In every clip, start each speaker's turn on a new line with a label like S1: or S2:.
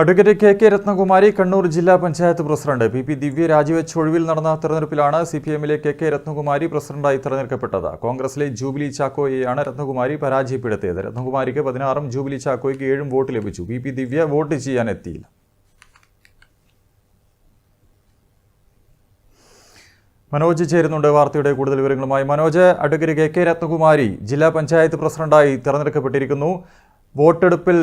S1: Advocate K K Ratnakumari Kannur ജില്ലാ panchayat president P P Divya രാജിവെച്ച ഒഴിവിൽ നടന്ന തെരഞ്ഞെടുപ്പിലാണ് സി പി എമ്മിലെ കെ കെ രത്നകുമാരി പ്രസിഡന്റായി തെരഞ്ഞെടുക്കപ്പെട്ടത്. കോൺഗ്രസിലെ ജൂബിലി ചാക്കോയെയാണ് രത്നകുമാരി പരാജയപ്പെടുത്തിയത്. രത്നകുമാരിക്ക് പതിനാറും ജൂബിലി ചാക്കോയ്ക്ക് ഏഴും വോട്ട് ലഭിച്ചു. പി പി ദിവ്യ വോട്ട് ചെയ്യാൻ എത്തിയില്ല. മനോജ് ചേരുന്നുണ്ട് വാർത്തയുടെ കൂടുതൽ വിവരങ്ങളുമായി. Manoj advocate K K Ratnakumari ജില്ലാ പഞ്ചായത്ത് പ്രസിഡന്റായി തെരഞ്ഞെടുക്കപ്പെട്ടിരിക്കുന്നു. വോട്ടെടുപ്പിൽ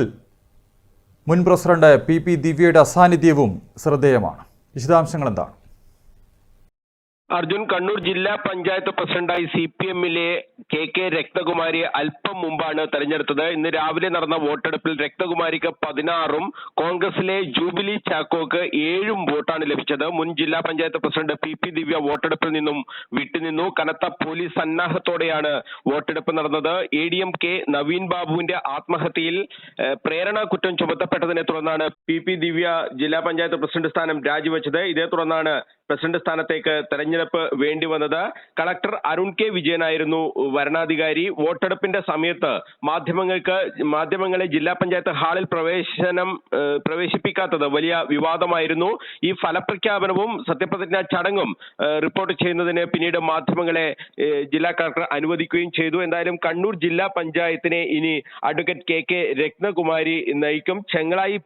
S1: മുൻ പ്രസിഡന്റ് പി പി ദിവ്യയുടെ അസാന്നിധ്യവും ശ്രദ്ധേയമാണ്. വിശദാംശങ്ങൾ എന്താണ്
S2: അർജുൻ കണ്ണൂർ ജില്ലാ പഞ്ചായത്ത് പ്രസിഡന്റായി സി പി എമ്മിലെ കെ കെ രക്തകുമാരി അല്പം മുമ്പാണ് തെരഞ്ഞെടുത്തത്. ഇന്ന് രാവിലെ നടന്ന വോട്ടെടുപ്പിൽ രക്തകുമാരിക്ക് പതിനാറും കോൺഗ്രസിലെ ജൂബിലി ചാക്കോക്ക് ഏഴും വോട്ടാണ് ലഭിച്ചത്. മുൻ ജില്ലാ panchayat president P P Divya വോട്ടെടുപ്പിൽ നിന്നും വിട്ടുനിന്നു. കനത്ത പോലീസ് സന്നാഹത്തോടെയാണ് വോട്ടെടുപ്പ് നടന്നത്. A D M K Naveen ബാബുവിന്റെ ആത്മഹത്യയിൽ പ്രേരണ കുറ്റം ചുമത്തപ്പെട്ടതിനെ തുടർന്നാണ് പി പി ദിവ്യ ജില്ലാ പഞ്ചായത്ത് പ്രസിഡന്റ് സ്ഥാനം രാജിവെച്ചത്. ഇതേ തുടർന്നാണ് പ്രസിഡന്റ് സ്ഥാനത്തേക്ക് തെരഞ്ഞെടുപ്പ് വേണ്ടി വന്നത്. കളക്ടർ അരുൺ കെ വിജയനായിരുന്നു വരണാധികാരി വോട്ടെടുപ്പിന്റെ സമയത്ത് മാധ്യമങ്ങൾക്ക് മാധ്യമങ്ങളെ ജില്ലാ പഞ്ചായത്ത് ഹാളിൽ പ്രവേശനം പ്രവേശിപ്പിക്കാത്തത് വലിയ വിവാദമായിരുന്നു. ഈ ഫലപ്രഖ്യാപനവും സത്യപ്രതിജ്ഞാ ചടങ്ങും റിപ്പോർട്ട് ചെയ്യുന്നതിന് പിന്നീട് മാധ്യമങ്ങളെ ജില്ലാ കളക്ടർ അനുവദിക്കുകയും ചെയ്തു. എന്തായാലും കണ്ണൂർ ജില്ലാ പഞ്ചായത്തിനെ ഇനി അഡ്വക്കേറ്റ് കെ കെ രത്നകുമാരി നയിക്കും. ചെങ്ങളായി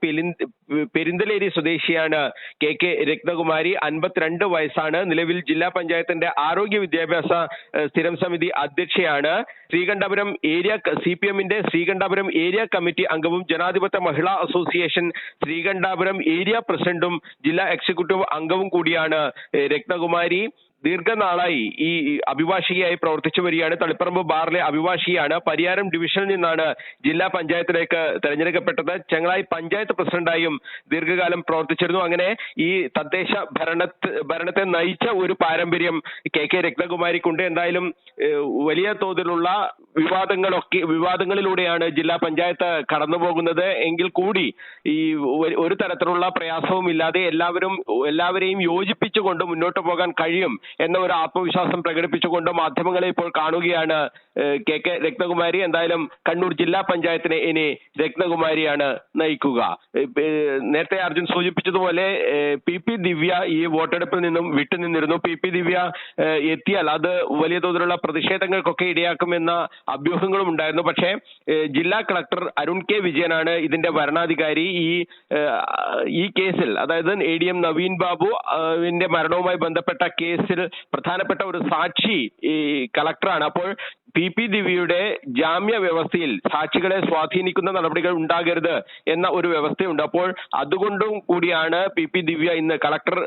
S2: പെരിന്തലേരി സ്വദേശിയാണ് കെ കെ രത്നകുമാരി. അൻപത്തിരണ്ട് വയസ്സാണ്. നിലവിൽ ജില്ലാ പഞ്ചായത്തിന്റെ ആരോഗ്യ വിദ്യാഭ്യാസ സ്ഥിരം സമിതി അധ്യക്ഷയാണ് ശ്രീകണ്ഠപുരം ഏരിയ സി പി എമ്മിന്റെ ശ്രീകണ്ഠപുരം ഏരിയ കമ്മിറ്റി അംഗവും ജനാധിപത്യ മഹിളാ അസോസിയേഷൻ ശ്രീകണ്ഠപുരം ഏരിയ പ്രസിഡന്റും ജില്ലാ എക്സിക്യൂട്ടീവ് അംഗവും കൂടിയാണ് രത്നകുമാരി. ദീർഘനാളായി ഈ അഭിഭാഷികയായി പ്രവർത്തിച്ചു വരികയാണ്. തളിപ്പറമ്പ് ബാറിലെ അഭിഭാഷികയാണ് പരിയാരം ഡിവിഷനിൽ നിന്നാണ് ജില്ലാ പഞ്ചായത്തിലേക്ക് തെരഞ്ഞെടുക്കപ്പെട്ടത്. ചെങ്ങളായി പഞ്ചായത്ത് പ്രസിഡന്റായും ദീർഘകാലം പ്രവർത്തിച്ചിരുന്നു. അങ്ങനെ ഈ തദ്ദേശ ഭരണ ഭരണത്തെ നയിച്ച ഒരു പാരമ്പര്യം കെ കെ രത്നകുമാരിക്കുണ്ട്. എന്തായാലും വലിയ തോതിലുള്ള വിവാദങ്ങളൊക്കെ വിവാദങ്ങളിലൂടെയാണ് ജില്ലാ പഞ്ചായത്ത് കടന്നുപോകുന്നത്. എങ്കിൽ കൂടി ഈ ഒരു- തരത്തിലുള്ള പ്രയാസവും ഇല്ലാതെ എല്ലാവരും എല്ലാവരെയും യോജിപ്പിച്ചുകൊണ്ട് മുന്നോട്ട് പോകാൻ കഴിയും എന്ന ഒരു ആത്മവിശ്വാസം പ്രകടിപ്പിച്ചുകൊണ്ട് മാധ്യമങ്ങളെ ഇപ്പോൾ കാണുകയാണ് കെ കെ രത്നകുമാരി. എന്തായാലും കണ്ണൂർ ജില്ലാ പഞ്ചായത്തിനെ ഇനി രത്നകുമാരിയാണ് നയിക്കുക. നേരത്തെ അർജുൻ സൂചിപ്പിച്ചതുപോലെ പി പി ദിവ്യ ഈ വോട്ടെടുപ്പിൽ നിന്നും വിട്ടുനിന്നിരുന്നു പി പി ദിവ്യ എത്തിയാൽ അത് വലിയ തോതിലുള്ള പ്രതിഷേധങ്ങൾക്കൊക്കെ ഇടയാക്കുമെന്ന അഭ്യൂഹങ്ങളും ഉണ്ടായിരുന്നു. പക്ഷേ ജില്ലാ കളക്ടർ അരുൺ കെ വിജയനാണ് ഇതിന്റെ ഭരണാധികാരി. ഈ ഈ കേസിൽ അതായത് എ ഡി എം നവീൻ ബാബുവിന്റെ മരണവുമായി ബന്ധപ്പെട്ട കേസിൽ പ്രധാനപ്പെട്ട ഒരു സാക്ഷി ഈ കളക്ടറാണ്. അപ്പോൾ പി പി ദിവ്യയുടെ ജാമ്യ വ്യവസ്ഥയിൽ സാക്ഷികളെ സ്വാധീനിക്കുന്ന നടപടികൾ ഉണ്ടാകരുത് എന്ന ഒരു വ്യവസ്ഥയുണ്ട്. അപ്പോൾ അതുകൊണ്ടും കൂടിയാണ് പി പി ദിവ്യ ഇന്ന് കളക്ടർ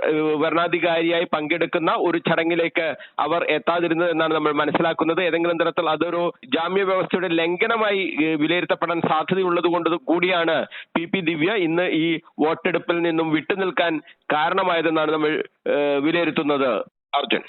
S2: വരണാധികാരിയായി പങ്കെടുക്കുന്ന ഒരു ചടങ്ങിലേക്ക് അവർ എത്താതിരുന്നത് എന്നാണ് നമ്മൾ മനസ്സിലാക്കുന്നത്. ഏതെങ്കിലും തരത്തിൽ അതൊരു ജാമ്യ വ്യവസ്ഥയുടെ ലംഘനമായി വിലയിരുത്തപ്പെടാൻ സാധ്യതയുള്ളത് കൊണ്ട് കൂടിയാണ് പി പി ദിവ്യ ഇന്ന് ഈ വോട്ടെടുപ്പിൽ നിന്നും വിട്ടുനിൽക്കാൻ കാരണമായതെന്നാണ് നമ്മൾ വിലയിരുത്തുന്നത്. അർജുൻ.